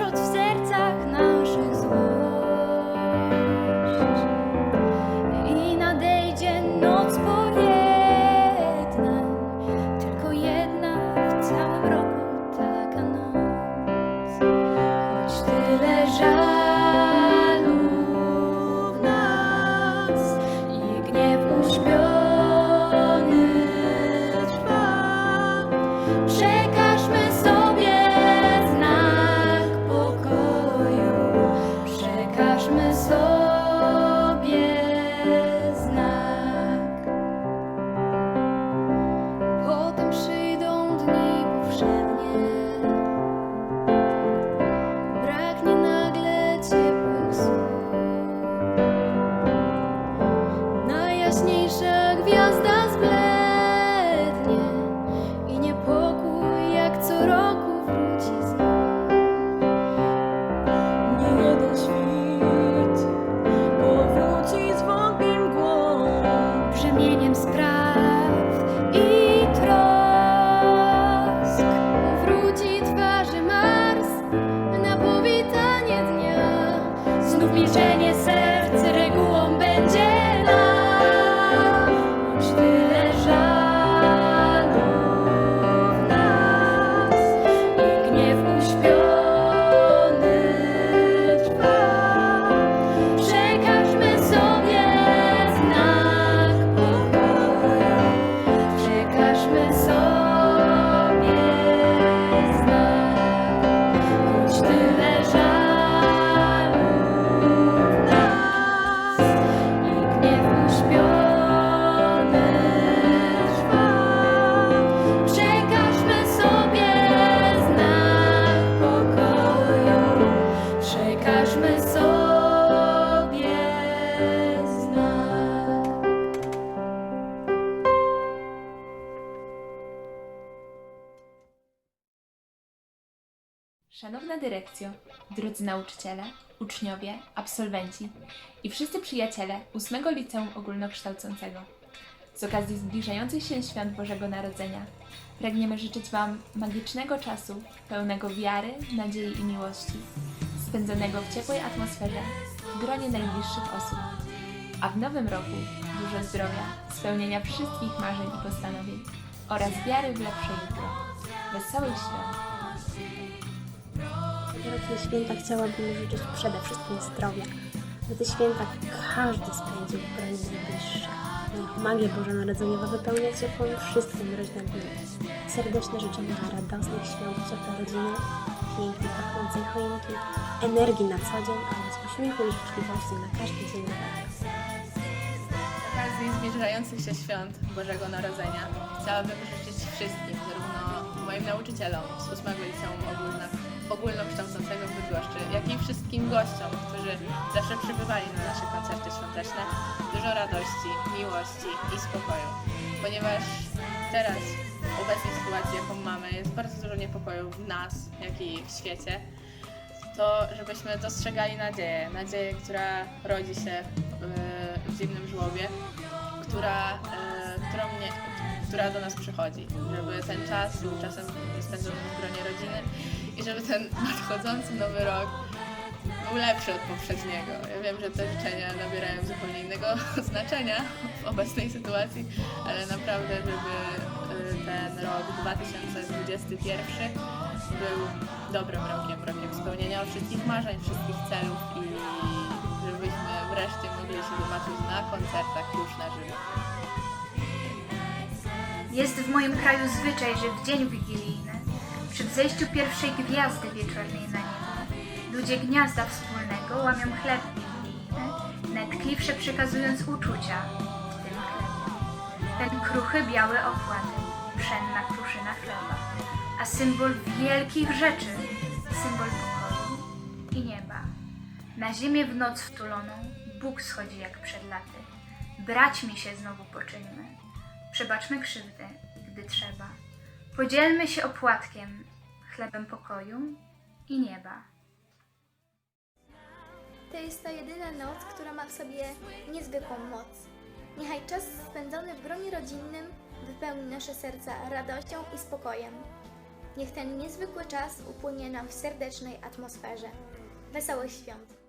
gasząc w sercach naszych złość. I nadejdzie noc pojedna, tylko jedna w całym roku taka noc. Choć tyle żalu nas i gniew uśpiony trwa, przekażmy 一生 Szanowna dyrekcjo, drodzy nauczyciele, uczniowie, absolwenci i wszyscy przyjaciele 8 Liceum Ogólnokształcącego. Z okazji zbliżających się świąt Bożego Narodzenia pragniemy życzyć Wam magicznego czasu, pełnego wiary, nadziei i miłości, spędzonego w ciepłej atmosferze, w gronie najbliższych osób. A w nowym roku dużo zdrowia, spełnienia wszystkich marzeń i postanowień oraz wiary w lepsze jutro. Wesołych świąt! Tegoroczne święta chciałabym życzyć przede wszystkim zdrowia. By te święta każdy spędził w gronie najbliższych. Niech magia bożonarodzeniowa wypełnia ciepło wszystkie mroźne dni. Serdeczne życzenia radosnych świąt w cieple rodziny, pięknie pachnącej choinki, energii na co dzień oraz uśmiechu i życzliwości na każdy dzień. Z okazji zbliżających się świąt Bożego Narodzenia chciałabym życzyć wszystkim, zarówno moim nauczycielom z 8 Liceum Ogólna, Ogólnokształcącego Bydgoszczy, jak i wszystkim gościom, którzy zawsze przybywali na nasze koncerty świąteczne, dużo radości, miłości i spokoju. Ponieważ teraz, w obecnej sytuacji, jaką mamy, jest bardzo dużo niepokoju w nas, jak i w świecie, to żebyśmy dostrzegali nadzieję, nadzieję, która rodzi się w, w zimnym żłobie, która, e, która do nas przychodzi, żeby ten czas był czasem spędzony w gronie rodziny i żeby ten nadchodzący nowy rok był lepszy od poprzedniego. Ja wiem, że te życzenia nabierają zupełnie innego znaczenia w obecnej sytuacji, ale naprawdę, żeby e, ten rok 2021 był dobrym rokiem, rokiem spełnienia wszystkich marzeń, wszystkich celów i żebyśmy wreszcie mogli się zobaczyć na koncertach już na żywo. Jest w moim kraju zwyczaj, że w dzień wigilijny, przy wzejściu pierwszej gwiazdy wieczornej na niebo, ludzie gniazda wspólnego łamią chleb wigilijny, najtkliwsze przekazując uczucia w tym chlebie. Ten kruchy biały okład, pszenna kruszyna chleba, a symbol wielkich rzeczy, symbol pokoju i nieba. Na ziemię w noc wtuloną Bóg schodzi jak przed laty. Braćmi się znowu poczyńmy. Przebaczmy krzywdy, gdy trzeba. Podzielmy się opłatkiem, chlebem pokoju i nieba. To jest ta jedyna noc, która ma w sobie niezwykłą moc. Niechaj czas spędzony w gronie rodzinnym wypełni nasze serca radością i spokojem. Niech ten niezwykły czas upłynie nam w serdecznej atmosferze. Wesołych świąt!